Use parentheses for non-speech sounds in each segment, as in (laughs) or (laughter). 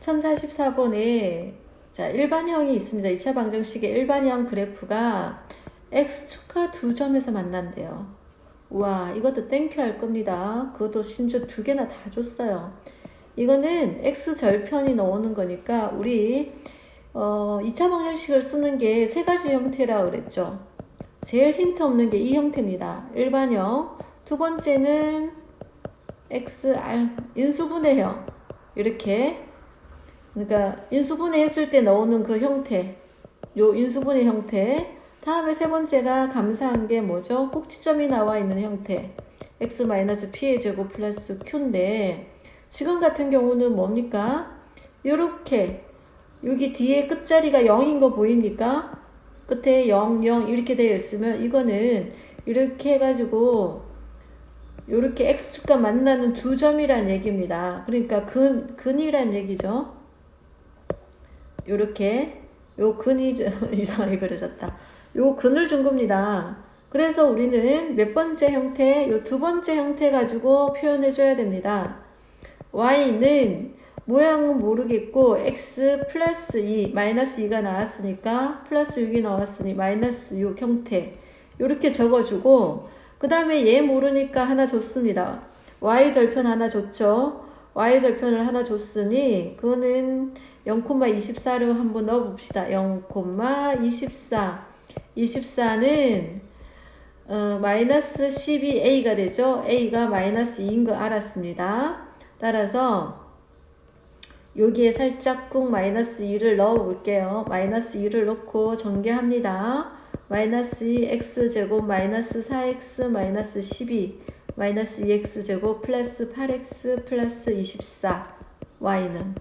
1044번에 자, 일반형이 있습니다. 2차 방정식의 일반형 그래프가 x축과 두 점에서 만난대요. 와, 이것도 땡큐 할 겁니다. 그것도 심지어 두 개나 다 줬어요. 이거는 x 절편이 나오는 거니까 우리 어, 2차 방정식을 쓰는 게 세 가지 형태라 그랬죠. 제일 힌트 없는 게 이 형태입니다. 일반형. 두 번째는 XR 인수분해형. 이렇게 그러니까 인수분해 했을 때 나오는 그 형태. 요 인수분해 형태. 다음에 세 번째가 감사한 게 뭐죠? 꼭지점이 나와 있는 형태. x-p의 제곱 플러스 q인데 지금 같은 경우는 뭡니까? 요렇게 여기 뒤에 끝자리가 0인 거 보입니까? 끝에 0, 0 이렇게 되어 있으면 이거는 이렇게 해가지고 이렇게 x축과 만나는 두 점이란 얘기입니다. 그러니까 근, 근이란 얘기죠. 요렇게 요 근이 (laughs) 이상하게 그려졌다. 요 근을 준 겁니다. 그래서 우리는 몇 번째 형태, 요 두 번째 형태 가지고 표현해 줘야 됩니다. y는 모양은 모르겠고 x 플러스 2 마이너스 2가 나왔으니까 플러스 6이 나왔으니 마이너스 6 형태 이렇게 적어주고 그 다음에 얘 모르니까 하나 줬습니다 y 절편 하나 줬죠 y 절편을 하나 줬으니 그거는 0,24로 한번 넣어봅시다. 0,24 24는 어, 마이너스 12a가 되죠? A가 마이너스 2인 거 알았습니다. 따라서 여기에 살짝 꾹 마이너스 2를 넣어 볼게요. 마이너스 2를 넣고 전개합니다. 마이너스 2 x제곱 마이너스 4x 마이너스 12 마이너스 2x제곱 플러스 8x 플러스 24 y는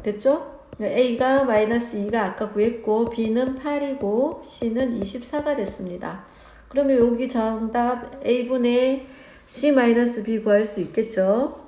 됐죠? a가 마이너스 2가 아까 구했고 b는 8이고 c는 24가 됐습니다. 그러면 여기 정답 a분의 c-b 구할 수 있겠죠?